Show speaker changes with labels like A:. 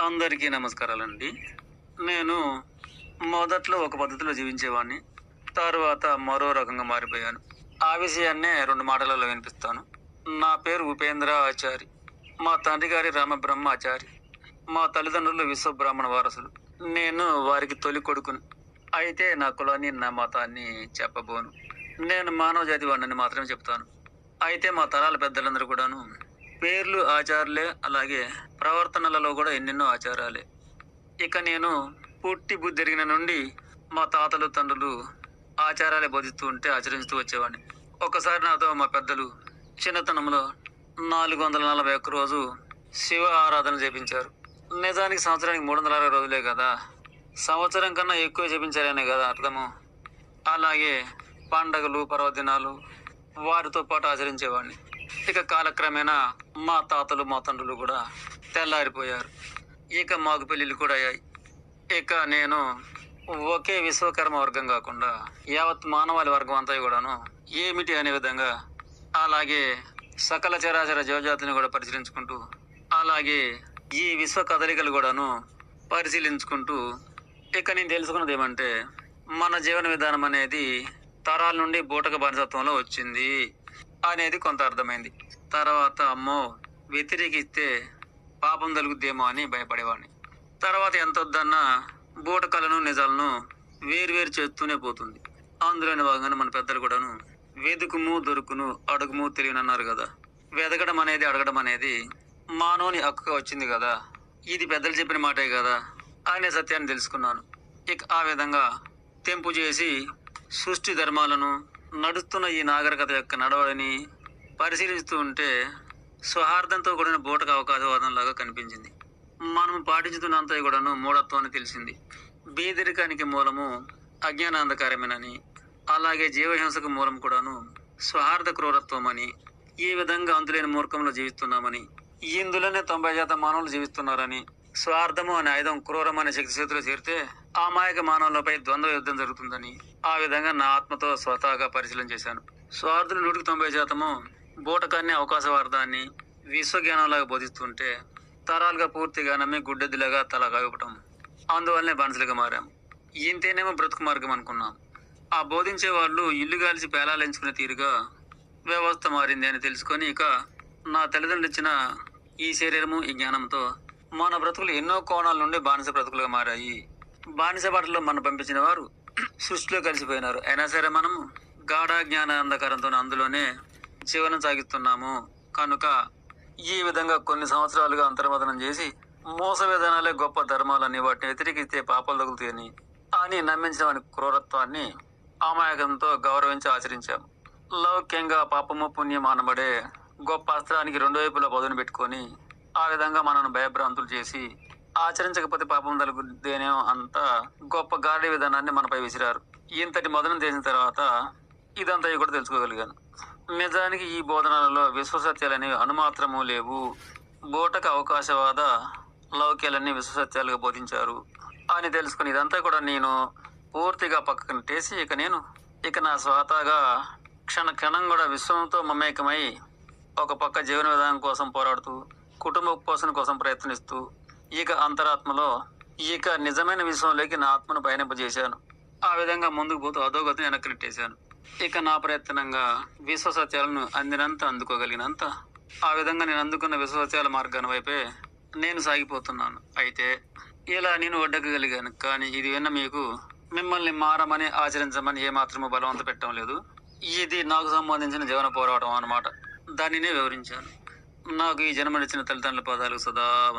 A: అందరికీ నమస్కారాలండి. నేను మొదట్లో ఒక పద్ధతిలో జీవించేవాడిని తర్వాత మరో రకంగా మారిపోయాను. ఆ విషయాన్నే రెండు మాటలలో వినిపిస్తాను. నా పేరు ఉపేంద్ర ఆచారి. మా తండ్రి గారి రామబ్రహ్మ ఆచారి మా తల్లిదండ్రులు విశ్వబ్రాహ్మణ వారసులు. నేను వారికి తొలి కొడుకును. అయితే నా కులాన్ని నా మతాన్ని చెప్పబోను. నేను మానవ జాతి వాడిని మాత్రమే చెప్తాను. అయితే మా తరాల పెద్దలందరూ కూడాను పేర్లు ఆచారాలే అలాగే ప్రవర్తనలలో కూడా ఎన్నెన్నో ఆచారాలే. ఇక నేను పుట్టి బుద్ధి ఎరిగిన నుండి మా తాతలు తండ్రులు ఆచారాలే బోధిస్తూ ఉంటే ఆచరిస్తూ వచ్చేవాడిని. ఒకసారి నాతో మా పెద్దలు చిన్నతనంలో నాలుగు వందల నలభై ఒక్క రోజు శివ ఆరాధన చేపించారు. నిజానికి సంవత్సరానికి మూడు వందల అరవై రోజులే కదా. సంవత్సరం కన్నా ఎక్కువ చేపించారనే కదా అర్థము. అలాగే పండగలు పర్వదినాలు వారితో పాటు ఆచరించేవాడిని. ఇక కాలక్రమేణా మా తాతలు మా తండ్రులు కూడా తెల్లారిపోయారు. ఇక మాకు పెళ్ళిళ్ళు కూడా అయ్యాయి. ఇక నేను ఒకే విశ్వకర్మ వర్గం కాకుండా యావత్ మానవాళి వర్గం అంతా కూడాను ఏమిటి అనే విధంగా అలాగే సకల చరాచర జీవజాతిని కూడా పరిశీలించుకుంటూ అలాగే ఈ విశ్వ కదలికలు కూడాను పరిశీలించుకుంటూ ఇక నేను తెలుసుకున్నది ఏమంటే మన జీవన విధానం అనేది తరాల నుండి బూటక బానిసత్వంలో వచ్చింది అనేది కొంత అర్థమైంది. తర్వాత అమ్మో వ్యతిరేకిస్తే పాపం తలుగుద్దేమో అని భయపడేవాడిని. తర్వాత ఎంత వద్దన్నా బూటకలను నిజాలను వేరువేరు చేస్తూనే పోతుంది. అందులోని భాగంగానే మన పెద్దలు కూడాను వెదుకుము దొరుకును అడుగుము తెలియనన్నారు కదా. వెదకడం అనేది అడగడం అనేది మానవుని హక్కుగా వచ్చింది కదా. ఇది పెద్దలు చెప్పిన మాటే కదా. అనే సత్యాన్ని తెలుసుకున్నాను. ఇక ఆ విధంగా తెంపు చేసి సృష్టి ధర్మాలను నడుస్తున్న ఈ నాగరికత యొక్క నడవడిని పరిశీలిస్తూ ఉంటే స్వార్థంతో కూడిన బూటక అవకాశవాదంలాగా కనిపించింది. మనం పాటించుతున్నంత కూడాను మూఢత్వాన్ని తెలిసింది. బీదరికానికి మూలము అజ్ఞానాంధకారమేనని అలాగే జీవహింసకు మూలం కూడాను స్వార్థ క్రూరత్వం అని ఈ విధంగా అంతులేని మూర్ఖంలో జీవిస్తున్నామని ఇందులోనే తొంభై శాతం మానవులు జీవిస్తున్నారని స్వార్థము అనే ఆయుధం క్రూరం అనే శక్తి చేతిలో చేరితే ఆ మాయక మానవులపై ద్వంద్వ యుద్ధం జరుగుతుందని ఆ విధంగా నా ఆత్మతో స్వతహాగా పరిశీలన చేశాను. స్వార్థులు నూటికి తొంభై శాతము బూటకాన్ని అవకాశవార్థాన్ని విశ్వజ్ఞానంలాగా బోధిస్తుంటే తరాలుగా పూర్తిగా నమ్మి గుడ్డెద్దులాగా తల కాగపటం అందువల్లనే బానిసలుగా మారాం. ఇంతేనేమో బ్రతుకు మార్గం అనుకున్నాం. ఆ బోధించే వాళ్ళు ఇల్లు కాల్చి పేలాలించుకునే తీరుగా వ్యవస్థ మారింది అని తెలుసుకొని ఇక నా తల్లిదండ్రులు ఇచ్చిన ఈ శరీరము ఈ జ్ఞానంతో మన బ్రతుకులు ఎన్నో కోణాల నుండి బానిస బ్రతుకులుగా మారాయి. బానిస బాటలో మనం పంపించిన వారు సృష్టిలో కలిసిపోయినారు. అయినా సరే మనం గాఢ జ్ఞాన అంధకారంతో అందులోనే జీవనం సాగిస్తున్నాము. కనుక ఈ విధంగా కొన్ని సంవత్సరాలుగా అంతర్మదనం చేసి మోస విధానాలే గొప్ప ధర్మాలని వాటిని వ్యతిరేకిస్తే పాపాలు తగులుతాయని అని నమ్మించిన వాని క్రూరత్వాన్ని అమాయకంతో గౌరవించి ఆచరించాం. లౌక్యంగా పాపము పుణ్యం అనబడే గొప్ప అస్త్రానికి రెండు వైపులా పదును పెట్టుకొని ఆ విధంగా మనను భయభ్రాంతులు చేసి ఆచరించకపోతే పాపం తలుగుదేనే అంత గొప్ప గాడి విధానాన్ని మనపై విసిరారు. ఇంతటి మొదలు చేసిన తర్వాత ఇదంతా కూడా తెలుసుకోగలిగాను. నిజానికి ఈ బోధనలలో విశ్వసత్యాలనేవి అనుమాత్రము లేవు. బోటక అవకాశవాద లౌక్యాలన్నీ విశ్వసత్యాలుగా బోధించారు. అని తెలుసుకుని ఇదంతా కూడా నేను పూర్తిగా పక్కన నెట్టేసి ఇక నేను ఇక నా స్వాతగా క్షణ క్షణం కూడా విశ్వంతో మమేకమై ఒక పక్క జీవన విధానం కోసం పోరాడుతూ కుటుంబ పోషణ కోసం ప్రయత్నిస్తూ ఇక అంతరాత్మలో ఇక నిజమైన విశ్వంలోకి నా ఆత్మను పయనింపజేశాను. ఆ విధంగా ముందుకు పోతూ అధోగతిని వెనక్కి నెట్టేశాను. ఇక నా ప్రయత్నంగా విశ్వసత్యాలను అందినంత అందుకోగలిగినంత ఆ విధంగా నేను అందుకున్న విశ్వసత్యాల మార్గాన్ని వైపే నేను సాగిపోతున్నాను. అయితే ఇలా నేను ఒడ్డెక్కగలిగాను కానీ ఇది విన్న మీకు మిమ్మల్ని మారమని ఆచరించమని ఏమాత్రము బలవంత పెట్టడం లేదు. ఇది నాకు సంబంధించిన జీవన పోరాటం అన్నమాట. దానినే వివరించాను. నాకు ఈ జన్మనిచ్చిన తల్లిదండ్రుల పదాలు సదా